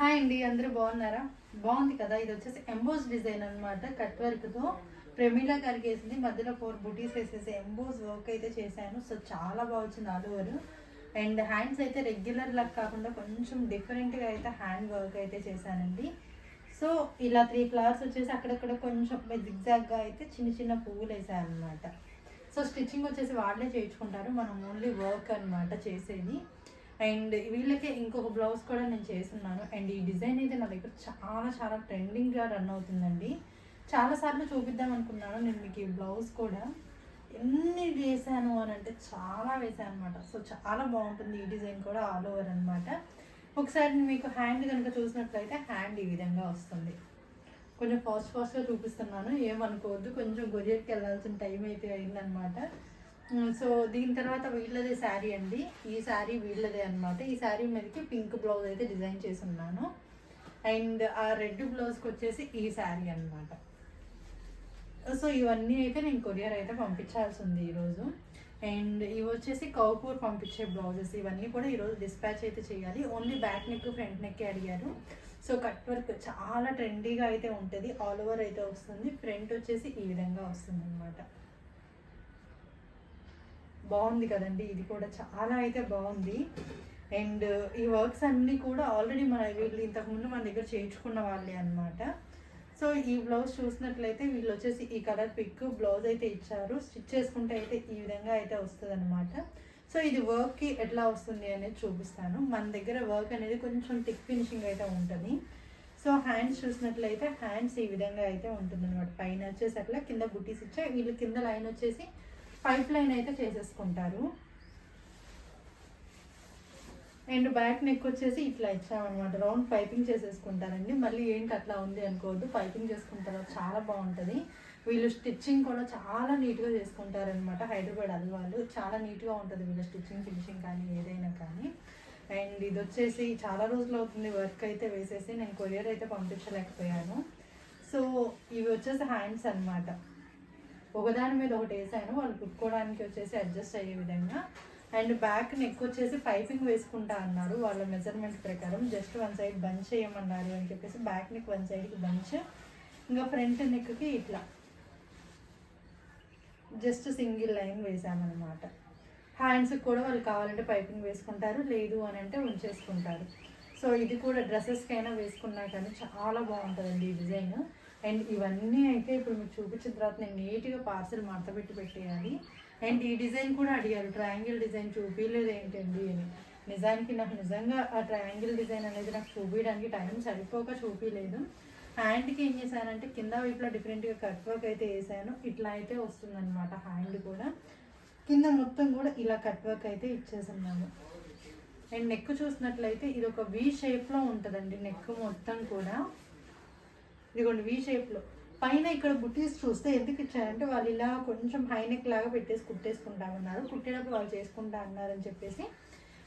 Hi అండి అందరూ బాగున్నారా? బాగుంది కదా ఇది వచ్చేసి ఎంబోస్ డిజైన్ అన్నమాట కట్ వర్క్తో. ప్రమీలా గారికి వేసింది మధ్యలో ఫోర్ బుటీస్ వేసేసి ఎంబోస్ వర్క్ అయితే చేశాను. సో చాలా బాగా వచ్చింది ఆల్ ఓవర్. అండ్ హ్యాండ్స్ అయితే రెగ్యులర్ లాగా కాకుండా కొంచెం డిఫరెంట్గా అయితే హ్యాండ్ వర్క్ అయితే చేశానండి. సో ఇలా త్రీ ఫ్లవర్స్ వచ్చేసి అక్కడక్కడ కొంచెం జిగ్జాగ్గా అయితే చిన్న చిన్న పువ్వులు వేసాయనమాట సో స్టిచ్చింగ్ వచ్చేసి వాళ్ళే చేయించుకుంటారు మనం ఓన్లీ వర్క్ అన్నమాట చేసేది. అండ్ వీళ్ళకి ఇంకొక బ్లౌజ్ కూడా నేను చేస్తున్నాను. అండ్ ఈ డిజైన్ అయితే నా దగ్గర చాలా చాలా ట్రెండింగ్గా రన్ అవుతుందండి. చాలాసార్లు చూపిద్దాం అనుకున్నాను నేను మీకు ఈ బ్లౌజ్ కూడా. ఎన్ని వేసాను అని అంటే చాలా వేసాను అనమాట సో చాలా బాగుంటుంది ఈ డిజైన్ కూడా ఆల్ ఓవర్ అనమాట ఒకసారి మీకు హ్యాండ్ కనుక చూసినట్లయితే హ్యాండ్ ఈ విధంగా వస్తుంది. కొంచెం ఫాస్ట్ ఫాస్ట్గా చూపిస్తున్నాను. ఏమనుకోవద్దు. కొంచెం గొరియర్కి వెళ్ళాల్సిన టైం అయితే అయిందనమాట సో దీని తర్వాత వీళ్ళదే శారీ అండి. ఈ శారీ వీళ్ళదే అనమాట ఈ శారీ మీదకి పింక్ బ్లౌజ్ అయితే డిజైన్ చేసి ఉన్నాను. అండ్ ఆ రెడ్ బ్లౌజ్కి వచ్చేసి ఈ శారీ అన్నమాట. సో ఇవన్నీ అయితే నేను కొరియర్ అయితే పంపించాల్సి ఉంది ఈరోజు. అండ్ ఇవి వచ్చేసి కౌపూర్ పంపించే బ్లౌజెస్. ఇవన్నీ కూడా ఈరోజు డిస్పాచ్ అయితే చేయాలి. Only back neck front neck అడిగారు. సో కట్ వర్క్ చాలా ట్రెండీగా అయితే ఉంటుంది. ఆల్ ఓవర్ అయితే వస్తుంది. ఫ్రంట్ వచ్చేసి ఈ విధంగా వస్తుంది అనమాట బాగుంది కదండి. ఇది కూడా చాలా అయితే బాగుంది. అండ్ ఈ వర్క్స్ అన్నీ కూడా ఆల్రెడీ మన వీళ్ళు ఇంతకుముందు మన దగ్గర చేయించుకున్న వాళ్ళే అన్నమాట. సో ఈ బ్లౌజ్ చూసినట్లయితే వీళ్ళు వచ్చేసి ఈ కలర్ పిక్ బ్లౌజ్ అయితే ఇచ్చారు. స్టిచ్ చేసుకుంటే అయితే ఈ విధంగా అయితే వస్తుంది అనమాట సో ఇది వర్క్కి ఎట్లా వస్తుంది అనేది చూపిస్తాను. మన దగ్గర వర్క్ అనేది కొంచెం టిక్ ఫినిషింగ్ అయితే ఉంటుంది. సో హ్యాండ్స్ చూసినట్లయితే హ్యాండ్స్ ఈ విధంగా అయితే ఉంటుంది అనమాట పైన వచ్చేసి అట్లా కింద బుట్టీస్ ఇచ్చా వీళ్ళు కింద లైన్ వచ్చేసి పైప్ లైన్ అయితే చేసేసుకుంటారు. అండ్ బ్యాక్ నెక్ వచ్చేసి ఇట్లా ఇచ్చామన్నమాట. రౌండ్ పైపింగ్ చేసేసుకుంటారండి. మళ్ళీ ఏంటి అట్లా ఉంది అనుకోవద్దు. పైపింగ్ చేసుకుంటారు చాలా బాగుంటుంది. వీళ్ళు స్టిచ్చింగ్ కూడా చాలా నీట్గా చేసుకుంటారనమాట హైదరాబాద్ అది వాళ్ళు చాలా నీట్గా ఉంటుంది వీళ్ళ స్టిచ్చింగ్ ఫినిషింగ్ కానీ ఏదైనా కానీ. అండ్ ఇది వచ్చేసి చాలా రోజులు అవుతుంది వర్క్ అయితే వేసేసి. నేను కొరియర్ అయితే పంపించలేకపోయాను. సో ఇవి వచ్చేసి హ్యాండ్స్ అన్నమాట. ఒకదాని మీద ఒకటి వేసాను. వాళ్ళు కుట్టుకోవడానికి వచ్చేసి అడ్జస్ట్ అయ్యే విధంగా. అండ్ బ్యాక్ నెక్ వచ్చేసి పైపింగ్ వేసుకుంటా అన్నారు. వాళ్ళ మెజర్మెంట్ ప్రకారం జస్ట్ వన్ సైడ్ బంచ్ చేయమన్నారు అని చెప్పేసి బ్యాక్ నెక్ వన్ సైడ్కి బంచ్ ఇంకా ఫ్రంట్ నెక్కి ఇట్లా. జస్ట్ సింగిల్ లైన్ వేసామన్నమాట. హ్యాండ్స్కి కూడా వాళ్ళు కావాలంటే పైపింగ్ వేసుకుంటారు. లేదు అని అంటే ఉంచేసుకుంటారు. సో ఇది కూడా డ్రెస్సెస్కి అయినా వేసుకున్నా కానీ చాలా బాగుంటుందండి ఈ డిజైన్ అండ్ ఇవన్నీ అయితే ఇప్పుడు మీరు చూపించిన తర్వాత నేను నీట్గా పార్సల్ మడతపెట్టి పెట్టేయాలి. అండ్ ఈ డిజైన్ కూడా అడిగారు ట్రయాంగిల్ డిజైన్ చూపించలేదు ఏంటండి అని. నిజానికి నాకు నిజంగా ఆ ట్రయాంగిల్ డిజైన్ అనేది నాకు చూపించడానికి టైం సరిపోక చూపించలేదు హ్యాండ్కి ఏం చేశానంటే కింద వైపులో డిఫరెంట్గా కట్ వర్క్ అయితే వేసాను ఇట్లా అయితే వస్తుందన్నమాట హ్యాండ్ కూడా. కింద మొత్తం కూడా ఇలా కట్ వర్క్ అయితే ఇచ్చేసున్నాను అండ్ నెక్ చూసినట్లయితే ఇది ఒక వి షేప్లో ఉంటుందండి నెక్ మొత్తం కూడా. ఇదిగోండి వి షేప్లో పైన ఇక్కడ బుటీస్ చూస్తే ఎందుకు ఇచ్చారంటే వాళ్ళు ఇలా కొంచెం హైనెక్ లాగా పెట్టేసి కుట్టేసుకుంటామన్నారు కుట్టేటప్పుడు వాళ్ళు చేసుకుంటా అన్నారని చెప్పేసి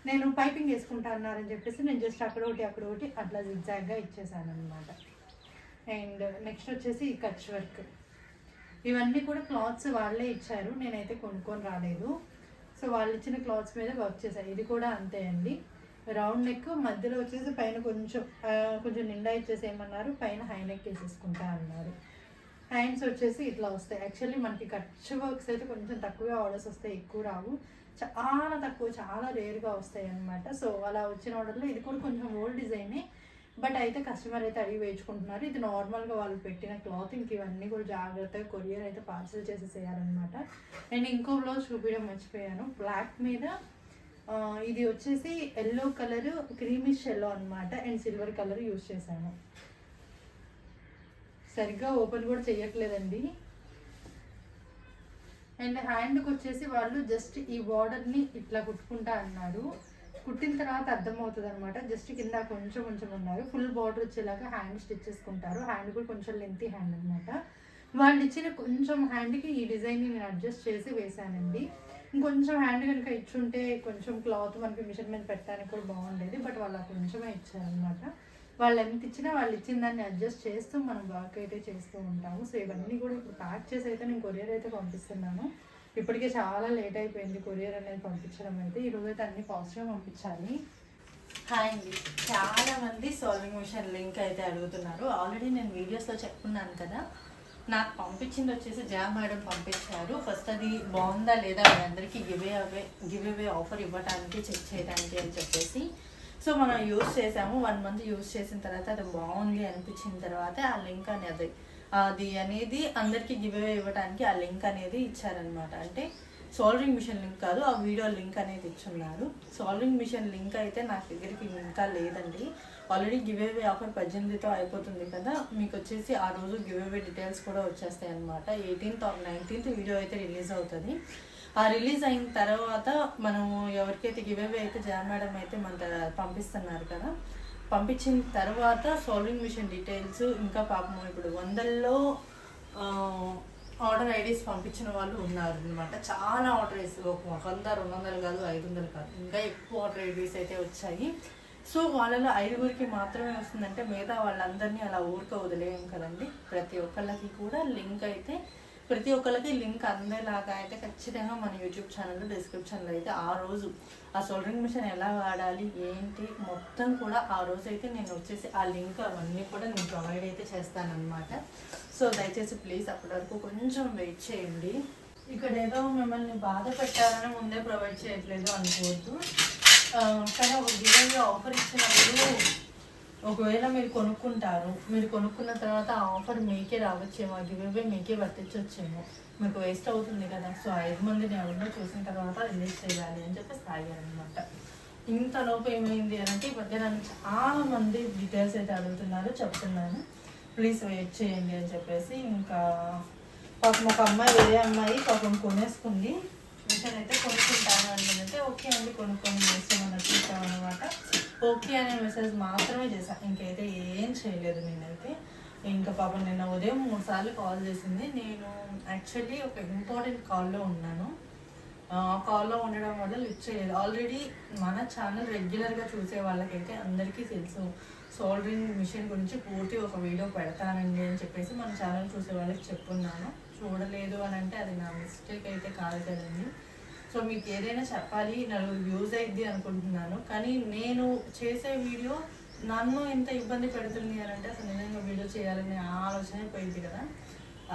నేను పైపింగ్ వేసుకుంటా అన్నారని చెప్పేసి నేను జస్ట్ అక్కడ ఒకటి అక్కడ ఒకటి అట్లా జిగ్జాగ్గా ఇచ్చేసాను అనమాట అండ్ నెక్స్ట్ వచ్చేసి ఈ కచ్ వర్క్. ఇవన్నీ కూడా క్లాత్స్ వాళ్ళే ఇచ్చారు. నేనైతే కొనుక్కొని రాలేదు. సో వాళ్ళు ఇచ్చిన క్లాత్స్ మీద వర్క్ చేశాను ఇది కూడా అంతే అండి. రౌండ్ నెక్ మధ్యలో వచ్చేసి పైన కొంచెం కొంచెం నిండా ఇచ్చేసి ఏమన్నారు పైన హై నెక్ వేసేసుకుంటా అన్నారు. హ్యాండ్స్ వచ్చేసి ఇట్లా వస్తాయి. యాక్చువల్లీ మనకి కచ్ వర్క్స్ అయితే కొంచెం తక్కువగా ఆర్డర్స్ వస్తాయి ఎక్కువ రావు. చాలా తక్కువ చాలా రేర్గా వస్తాయి అనమాట సో అలా వచ్చిన ఆర్డర్లో ఇది కూడా కొంచెం ఓల్డ్ డిజైనే బట్ అయితే కస్టమర్ అయితే అడిగి వేయించుకుంటున్నారు. ఇది నార్మల్గా వాళ్ళు పెట్టిన క్లాత్ ఇంక ఇవన్నీ కూడా జాగ్రత్తగా కొరియర్ అయితే పార్సల్ చేసేసేయాలన్నమాట. నేను ఇంకో బ్లౌజ్ చూపించడం మర్చిపోయాను. బ్లాక్ మీద ఇది వచ్చేసి ఎల్లో కలర్ క్రీమిష్ ఎల్లో అనమాట అండ్ సిల్వర్ కలర్ యూస్ చేశాను. సరిగ్గా ఓపెన్ కూడా చేయట్లేదండి అండ్ హ్యాండ్కి వచ్చేసి వాళ్ళు జస్ట్ ఈ బార్డర్ని ఇట్లా కుట్టుకుంటా అన్నారు. కుట్టిన తర్వాత అర్థమవుతుంది అనమాట జస్ట్ కింద కొంచెం కొంచెం ఉన్నారు ఫుల్ బార్డర్ వచ్చేలాగా హ్యాండ్ స్టిచ్ చేసుకుంటారు. హ్యాండ్ కూడా కొంచెం లెంతీ హ్యాండ్ అనమాట వాళ్ళు ఇచ్చిన కొంచెం హ్యాండ్కి ఈ డిజైన్ని నేను అడ్జస్ట్ చేసి వేశానండి. ఇంకొంచెం హ్యాండ్ కనుక ఇచ్చుంటే కొంచెం క్లాత్ మనకి మిషన్ మీద పెట్టడానికి కూడా బాగుండేది బట్ వాళ్ళు ఆ కొంచెమే ఇచ్చారనమాట వాళ్ళు ఎంత ఇచ్చినా వాళ్ళు ఇచ్చిన దాన్ని అడ్జస్ట్ చేస్తూ మనం వర్క్ అయితే చేస్తూ ఉంటాము. సో ఇవన్నీ కూడా ఇప్పుడు ప్యాక్ చేసి అయితే నేను కొరియర్ అయితే పంపిస్తున్నాను. ఇప్పటికే చాలా లేట్ అయిపోయింది కొరియర్ అనేది పంపించడం అయితే. ఈరోజు అయితే అన్ని పాజిటివ్ పంపించాలి. హాయ్ అండి. చాలా మంది సాల్వింగ్ మిషన్ లింక్ అయితే అడుగుతున్నారు. ఆల్రెడీ నేను వీడియోస్లో చెప్పుకున్నాను కదా. నాకు పంపించింది వచ్చేసి జయా మేడం పంపించారు. ఫస్ట్ అది బాగుందా లేదా మీ అందరికీ give away give away offer ఇవ్వడానికి చెక్ చేయడానికి అని చెప్పేసి. సో మనం యూస్ చేసాము. వన్ మంత్ యూస్ చేసిన తర్వాత అది బాగుంది అనిపించిన తర్వాత ఆ లింక్ అనేది అది అనేది అందరికీ గివ్ అవే ఇవ్వడానికి ఆ లింక్ అనేది ఇచ్చారనమాట అంటే సోల్డరింగ్ మిషన్ లింక్ కాదు ఆ వీడియో లింక్ అనేది ఇచ్చున్నారు. సోల్డరింగ్ మిషన్ లింక్ అయితే నా దగ్గరికి ఇంకా లేదండి. ఆల్రెడీ గివ్ అవే ఆఫర్ పద్దెనిమిదితో అయిపోతుంది కదా మీకు వచ్చేసి ఆ రోజు గివ్ అవే డీటెయిల్స్ కూడా వచ్చేస్తాయి అనమాట ఎయిటీన్త్ ఆర్ నైన్టీన్త్ వీడియో అయితే రిలీజ్ అవుతుంది. ఆ రిలీజ్ అయిన తర్వాత మనం ఎవరికైతే గివ్ అవే అయితే జాన్ మేడం అయితే మన పంపిస్తున్నారు కదా. పంపించిన తర్వాత సోల్వింగ్ మిషన్ డీటెయిల్స్ ఇంకా పాపం ఇప్పుడు వందల్లో ఆర్డర్ ఐడీస్ పంపించిన వాళ్ళు ఉన్నారు అనమాట చాలా ఆర్డర్ ఐడీస్ ఒక వంద రెండు వందలు కాదు ఐదు వందలు కాదు. ఇంకా ఎక్కువ ఆర్డర్ ఐడీస్ అయితే వచ్చాయి. సో వాళ్ళలో ఐదుగురికి మాత్రమే వస్తుందంటే మిగతా వాళ్ళందరినీ అలా ఊరిక వదిలేయం కదండి. ప్రతి ఒక్కళ్ళకి కూడా లింక్ అయితే ప్రతి ఒక్కరికి లింక్ అందేలాగా అయితే ఖచ్చితంగా మన యూట్యూబ్ ఛానల్లో డిస్క్రిప్షన్లో అయితే ఆ రోజు ఆ సోల్డరింగ్ మిషన్ ఎలా వాడాలి ఏంటి? మొత్తం కూడా ఆ రోజు అయితే నేను వచ్చేసి ఆ లింక్ అవన్నీ కూడా నేను ప్రొవైడ్ అయితే చేస్తానమాట సో దయచేసి ప్లీజ్ అప్పటి వరకు కొంచెం వెయిట్ చేయండి. ఇక్కడ ఏదో మిమ్మల్ని బాధ పెట్టాలని ముందే ప్రొవైడ్ చేయట్లేదు అనుకోవద్దు. కానీ ఒక గివెన్ ఆఫర్ ఇచ్చినప్పుడు ఒకవేళ మీరు కొనుక్కుంటారు మీరు కొనుక్కున్న తర్వాత ఆ ఆఫర్ మీకే రావచ్చేమో ఆ మీకే వర్తించవచ్చేమో మీకు వేస్ట్ అవుతుంది కదా. సో ఐదు మందిని ఎవరినో చూసిన తర్వాత రిలీజ్ చేయాలి అని చెప్పి సాగారనమాట ఇంతలోపు ఏమైంది అని అంటే ఈ మధ్య నన్ను చాలా మంది డీటెయిల్స్ అయితే అడుగుతున్నారు చెప్తున్నాను. ప్లీజ్ వెయిట్ చేయండి అని చెప్పేసి ఇంకా పాపం ఒక అమ్మాయి వేరే అమ్మాయి పాపం కొనేసుకుంది. మిషన్ అయితే కొనుక్కుంటాను అంటే ఓకే అండి కొనుక్కొని చేస్తామని అనమాట ఓకే అనే మెసేజ్ మాత్రమే చేశాను ఇంకైతే ఏం చేయలేదు నేనైతే. ఇంకా పాపం నిన్న ఉదయం మూడు సార్లు కాల్ చేసింది. నేను యాక్చువల్లీ ఒక ఇంపార్టెంట్ కాల్లో ఉన్నాను. ఆ కాల్లో ఉండడం వల్ల లిఫ్ట్ చేయలేదు. ఆల్రెడీ మన ఛానల్ రెగ్యులర్గా చూసే వాళ్ళకైతే అందరికీ తెలుసు. సోల్డరింగ్ మిషన్ గురించి పూర్తి ఒక వీడియో పెడతానండి అని చెప్పేసి మన ఛానల్ చూసే వాళ్ళకి చెప్పున్నాను. చూడలేదు అని అంటే అది నా మిస్టేక్ అయితే కాదు కదండి. సో మీకు ఏదైనా చెప్పాలి నాకు యూజ్ అయింది అనుకుంటున్నాను. కానీ నేను చేసే వీడియో నన్ను ఎంత ఇబ్బంది పెడుతుంది అని అంటే అసలు నిజంగా వీడియో చేయాలనే ఆలోచనే పోయింది కదా.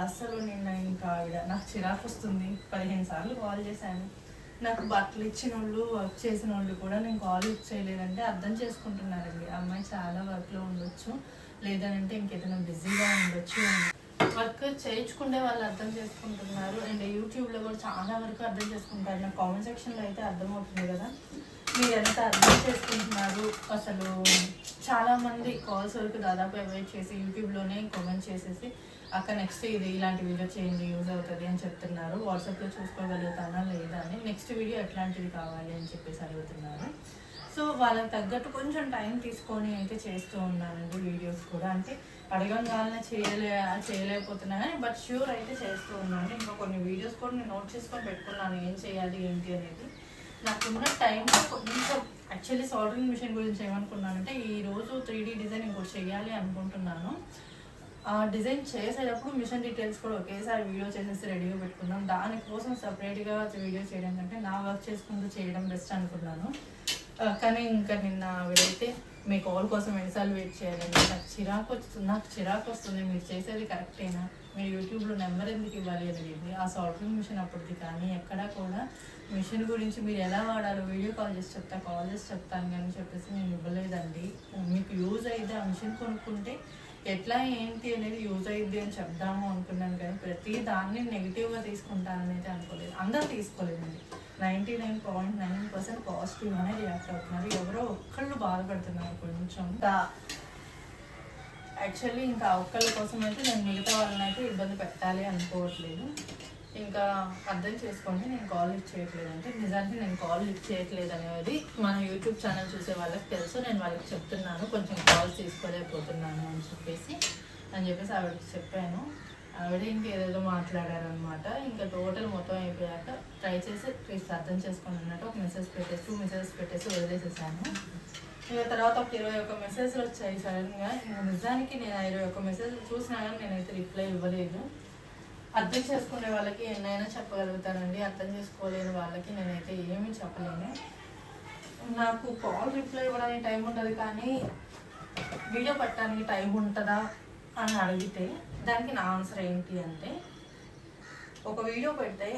అస్సలు నిన్న ఇంకా ఆవిడ నాకు చిరాకు వస్తుంది. పదిహేను సార్లు కాల్ చేశాను. నాకు బట్టలు ఇచ్చిన వాళ్ళు వర్క్ చేసిన వాళ్ళు కూడా నేను కాల్ చేయలేదంటే అర్థం చేసుకుంటున్నారండి. ఆ అమ్మాయి చాలా వర్క్లో ఉండొచ్చు. లేదనంటే ఇంకేదైనా బిజీగా ఉండొచ్చు అని. వర్క్ చేయించుకునే వాళ్ళు అర్థం చేసుకుంటున్నారు. అండ్ యూట్యూబ్లో కూడా చాలా వరకు అర్థం చేసుకుంటారు. నాకు కామెంట్ సెక్షన్లో అయితే అర్థమవుతుంది కదా. మీరు ఎంత అర్థం చేసుకుంటున్నారు? అసలు చాలామంది కాల్స్ వరకు దాదాపు అవాయిడ్ చేసి యూట్యూబ్లోనే కామెంట్ చేసేసి అక్క నెక్స్ట్ ఇది ఇలాంటి వీడియో చేయండి యూజ్ అవుతుంది అని చెప్తున్నారు. వాట్సాప్లో చూసుకోగలుగుతానా లేదా అని. నెక్స్ట్ వీడియో ఎట్లాంటిది కావాలి అని చెప్పేసి అడుగుతున్నారు. సో వాళ్ళకి తగ్గట్టు కొంచెం టైం తీసుకొని అయితే చేస్తూ ఉన్నానండి వీడియోస్ కూడా. అంటే అడగంగానే చేయలే చేయలేకపోతున్నా కానీ బట్ ష్యూర్ అయితే చేస్తూ ఉన్నాను. ఇంకా కొన్ని వీడియోస్ కూడా నేను నోట్ చేసుకొని పెట్టుకున్నాను ఏం చేయాలి ఏంటి అనేది. నాకున్న టైంలో కొంచెం యాక్చువల్లీ సాల్డరింగ్ మిషన్ గురించి ఏమనుకున్నానంటే ఈ రోజు త్రీ డీ డిజైన్ ఇంకోటి చేయాలి అనుకుంటున్నాను. ఆ డిజైన్ చేసేటప్పుడు మిషన్ డీటెయిల్స్ కూడా ఒకేసారి వీడియో చేసేసి రెడీగా పెట్టుకున్నాం దానికోసం సపరేట్గా వీడియో చేయడం కంటే నా వర్క్ చేసుకుంటూ చేయడం బెస్ట్ అనుకున్నాను. కానీ ఇంకా నిన్న వీడైతే మీ కాల్ కోసం ఎన్నిసార్లు వెయిట్ చేయాలండి. నాకు చిరాకు వస్తుంది నాకు చిరాకు వస్తుంది. మీరు చేసేది కరెక్టేనా? మీరు యూట్యూబ్లో నెంబర్ ఎందుకు ఇవ్వలేదు ఇది ఆ సాఫ్ట్వేర్ మిషన్ అప్పటిది కానీ ఎక్కడా కూడా మిషన్ గురించి మీరు ఎలా వాడాలో వీడియో కాల్ చేసి చెప్తా కాల్ చేసి చెప్తాను కానీ చెప్పేసి నేను ఇవ్వలేదండి. మీకు యూజ్ అయితే ఆ మిషన్ కొనుక్కుంటే ఎట్లా ఏంటి అనేది యూజ్ అయ్యింది అని చెప్దాము అనుకున్నాను కానీ ప్రతి దాన్ని నెగిటివ్గా తీసుకుంటానని అయితే అనుకోలేదు. అందరూ తీసుకోలేదండి. Ninety nine point nine percent పాజిటివ్గానే రియాక్ట్ అవుతున్నారు. ఎవరో ఒక్కళ్ళు బాధపడుతున్నారు కొంచెం. యాక్చువల్లీ ఇంకా ఒక్కళ్ళ కోసం అయితే నేను మిగతా వాళ్ళని అయితే ఇబ్బంది పెట్టాలి అనుకోవట్లేదు. ఇంకా అర్థం చేసుకోండి నేను కాల్ లిఫ్ట్ చేయట్లేదు అంటే నిజానికి నేను కాల్ లిఫ్ట్ చేయట్లేదు అనేది మన యూట్యూబ్ ఛానల్ చూసే వాళ్ళకి తెలుసు. నేను వాళ్ళకి చెప్తున్నాను కొంచెం కాల్స్ తీసుకోలేకపోతున్నాను అని చెప్పేసి అని చెప్పేసి ఆవిడకి చెప్పాను. ఆవిడ ఇంకేదేదో మాట్లాడారనమాట ఇంకా టోటల్ మొత్తం అయిపోయాక ట్రై చేసి ప్లీజ్ అర్థం చేసుకోండి అన్నట్టు ఒక మెసేజ్ పెట్టేసి టూ మెసేజెస్ పెట్టేసి వదిలేసేసాను. ఇక తర్వాత ఒక ఇరవై ఒక మెసేజ్లు వచ్చాయి సడన్గా. ఇంకా నిజానికి నేను ఆ ఇరవై ఒక మెసేజ్ చూసినా కానీ నేనైతే రిప్లై ఇవ్వలేదు. అర్థం చేసుకునే వాళ్ళకి ఎన్నైనా చెప్పగలుగుతానండి. అర్థం చేసుకోలేని వాళ్ళకి నేనైతే ఏమీ చెప్పలేను. నాకు కాల్ రిప్లై ఇవ్వడానికి టైం ఉండదు కానీ వీడియో పెట్టడానికి టైం ఉంటుందా అని అడిగితే దానికి నా ఆన్సర్ ఏంటి అంటే ఒక వీడియో పెడితే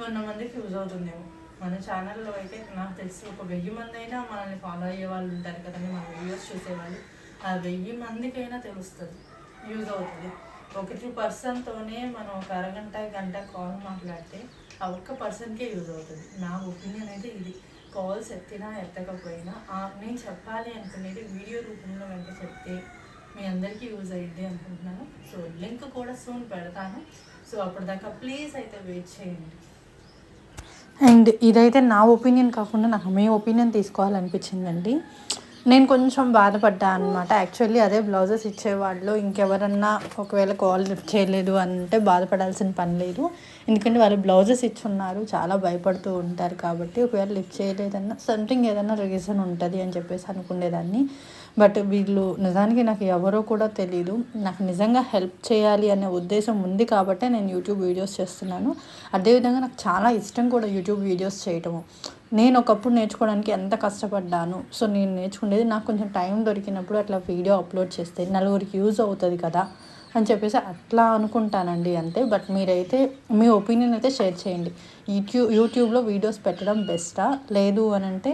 వంద మందికి యూజ్ అవుతుందేమో. మన ఛానల్లో అయితే నాకు తెలిసి ఒక వెయ్యి మంది అయినా మనల్ని ఫాలో అయ్యే వాళ్ళు ఉంటారు కదండి మన వీడియోస్ చూసేవాళ్ళు ఆ వెయ్యి మందికైనా తెలుస్తుంది యూజ్ అవుతుంది. ఒక టూ పర్సన్తోనే మనం ఒక అరగంట గంట కాల్ మాట్లాడితే ఆ ఒక్క పర్సన్కే యూజ్ అవుతుంది. నా ఒపీనియన్ అయితే ఇది. కాల్స్ ఎత్తినా ఎత్తకపోయినా ఆ నేను చెప్పాలి అనుకునేది వీడియో రూపంలో కనుక చెప్తే మీ అందరికీ యూజ్ అయ్యింది అనుకుంటున్నాను. సో లింక్ కూడా సూన్ పెడతాను. సో అప్పటిదాకా ప్లీజ్ అయితే వెయిట్ చేయండి. అండ్ ఇదైతే నా ఒపీనియన్ కాకుండా నాకు మీ ఒపీనియన్ తీసుకోవాలనిపించిందండి. నేను కొంచెం బాధపడ్డా అనమాట యాక్చువల్లీ అదే బ్లౌజెస్ ఇచ్చేవాళ్ళు ఇంకెవరన్నా ఒకవేళ కాల్ లిఫ్ట్ చేయలేదు అంటే బాధపడాల్సిన పని లేదు. ఎందుకంటే వాళ్ళు బ్లౌజెస్ ఇచ్చున్నారు చాలా భయపడుతూ ఉంటారు కాబట్టి ఒకవేళ లిఫ్ట్ చేయలేదన్నా సంథింగ్ ఏదైనా రీజన్ ఉంటుంది అని చెప్పేసి అనుకునేదాన్ని. బట్ వీళ్ళు నిజానికి నాకు ఎవరో కూడా తెలియదు నాకు నిజంగా హెల్ప్ చేయాలి అనే ఉద్దేశం ఉంది కాబట్టే నేను యూట్యూబ్ వీడియోస్ చేస్తున్నాను. అదేవిధంగా నాకు చాలా ఇష్టం కూడా యూట్యూబ్ వీడియోస్ చేయటము. నేను ఒకప్పుడు నేర్చుకోవడానికి ఎంత కష్టపడ్డాను? సో నేను నేర్చుకునేది నాకు కొంచెం టైం దొరికినప్పుడు అట్లా వీడియో అప్లోడ్ చేస్తే నలుగురికి యూజ్ అవుతుంది కదా అని చెప్పేసి అట్లా అనుకుంటానండి అంతే. బట్ మీరైతే మీ ఒపీనియన్ అయితే షేర్ చేయండి. యూట్యూబ్ యూట్యూబ్లో వీడియోస్ పెట్టడం బెస్టా? లేదు అని అంటే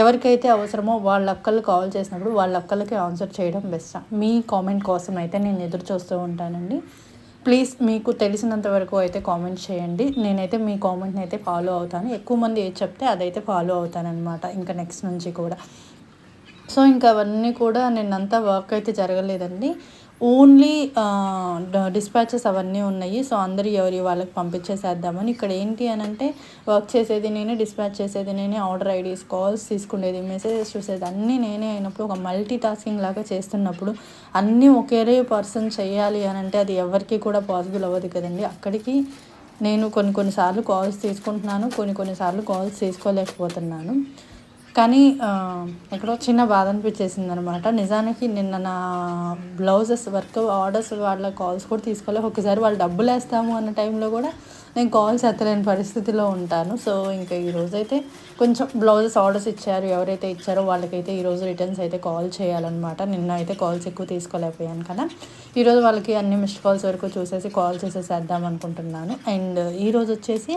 ఎవరికైతే అవసరమో వాళ్ళ అక్కలు కాల్ చేసినప్పుడు వాళ్ళ అక్కలకి ఆన్సర్ చేయడం బెస్ట్ మీ కామెంట్ కోసం అయితే నేను ఎదురు చూస్తూ ఉంటానండి. ప్లీజ్ మీకు తెలిసినంత వరకు అయితే కామెంట్ చేయండి. నేనైతే మీ కామెంట్ని అయితే ఫాలో అవుతాను. ఎక్కువ మంది ఏది చెప్తే అదైతే ఫాలో అవుతానమాట ఇంకా నెక్స్ట్ నుంచి కూడా. సో ఇంకా అవన్నీ కూడా నిన్నంతా వర్క్ అయితే జరగలేదండి. ఓన్లీ డిస్పాచెస్ అవన్నీ ఉన్నాయి. సో అందరు ఎవరి వాళ్ళకి పంపించేసేద్దామని. ఇక్కడ ఏంటి అని అంటే వర్క్ చేసేది నేనే డిస్పాచ్ చేసేది నేనే ఆర్డర్ ఐడీస్ కాల్స్ తీసుకునేది మెసేజెస్ చూసేది అన్నీ నేనే అయినప్పుడు ఒక మల్టీ టాస్కింగ్ లాగా చేస్తున్నప్పుడు అన్నీ ఒకేరే పర్సన్ చేయాలి అని అంటే అది ఎవరికి కూడా పాసిబుల్ అవ్వదు కదండి. అక్కడికి నేను కొన్ని కొన్నిసార్లు కాల్స్ తీసుకుంటున్నాను కొన్ని కొన్నిసార్లు కాల్స్ తీసుకోలేకపోతున్నాను. కానీ ఎక్కడో చిన్న బాధ అనిపించేసింది అనమాట నిజానికి నిన్న నా బ్లౌజెస్ వర్క్ ఆర్డర్స్ వాళ్ళ కాల్స్ కూడా తీసుకోలేదు ఒకసారి వాళ్ళు డబ్బులు వేస్తాము అన్న టైంలో కూడా నేను కాల్స్ ఎత్తలేని పరిస్థితిలో ఉంటాను. సో ఇంకా ఈరోజు అయితే కొంచెం బ్లౌజెస్ ఆర్డర్స్ ఇచ్చారు. ఎవరైతే ఇచ్చారో వాళ్ళకైతే ఈరోజు రిటర్న్స్ అయితే కాల్ చేయాలన్నమాట. నిన్న అయితే కాల్స్ ఎక్కువ తీసుకోలేకపోయాను కదా. ఈరోజు వాళ్ళకి అన్ని మిస్డ్ కాల్స్ వరకు చూసేసి కాల్ చేసేసేద్దాం అనుకుంటున్నాను. అండ్ ఈరోజు వచ్చేసి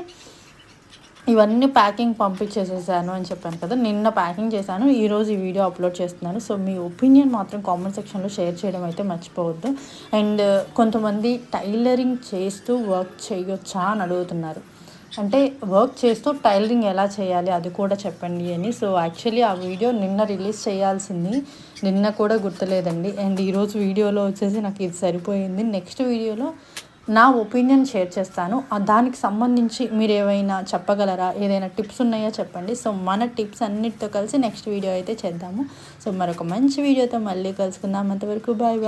ఇవన్నీ ప్యాకింగ్ పంపించేసేసాను అని చెప్పాను కదా నిన్న ప్యాకింగ్ చేశాను ఈరోజు ఈ వీడియో అప్లోడ్ చేస్తున్నాను. సో మీ ఒపీనియన్ మాత్రం కామెంట్ సెక్షన్లో షేర్ చేయడం అయితే మర్చిపోవద్దు. అండ్ కొంతమంది టైలరింగ్ చేస్తూ వర్క్ చేయొచ్చా అని అడుగుతున్నారు. అంటే వర్క్ చేస్తూ టైలరింగ్ ఎలా చేయాలి అది కూడా చెప్పండి అని. సో యాక్చువల్లీ ఆ వీడియో నిన్న రిలీజ్ చేయాల్సింది నిన్న కూడా గుర్తులేదండి. అండ్ ఈరోజు వీడియోలో వచ్చేసి నాకు ఇది సరిపోయింది. నెక్స్ట్ వీడియోలో నా ఒపీనియన్ షేర్ చేస్తాను. దానికి సంబంధించి మీరు ఏమైనా చెప్పగలరా? ఏదైనా టిప్స్ ఉన్నాయో చెప్పండి. సో మన టిప్స్ అన్నిటితో కలిసి నెక్స్ట్ వీడియో అయితే చేద్దాము. సో మరొక మంచి వీడియోతో మళ్ళీ కలుసుకుందాం. అంతవరకు బాయ్ బాయ్.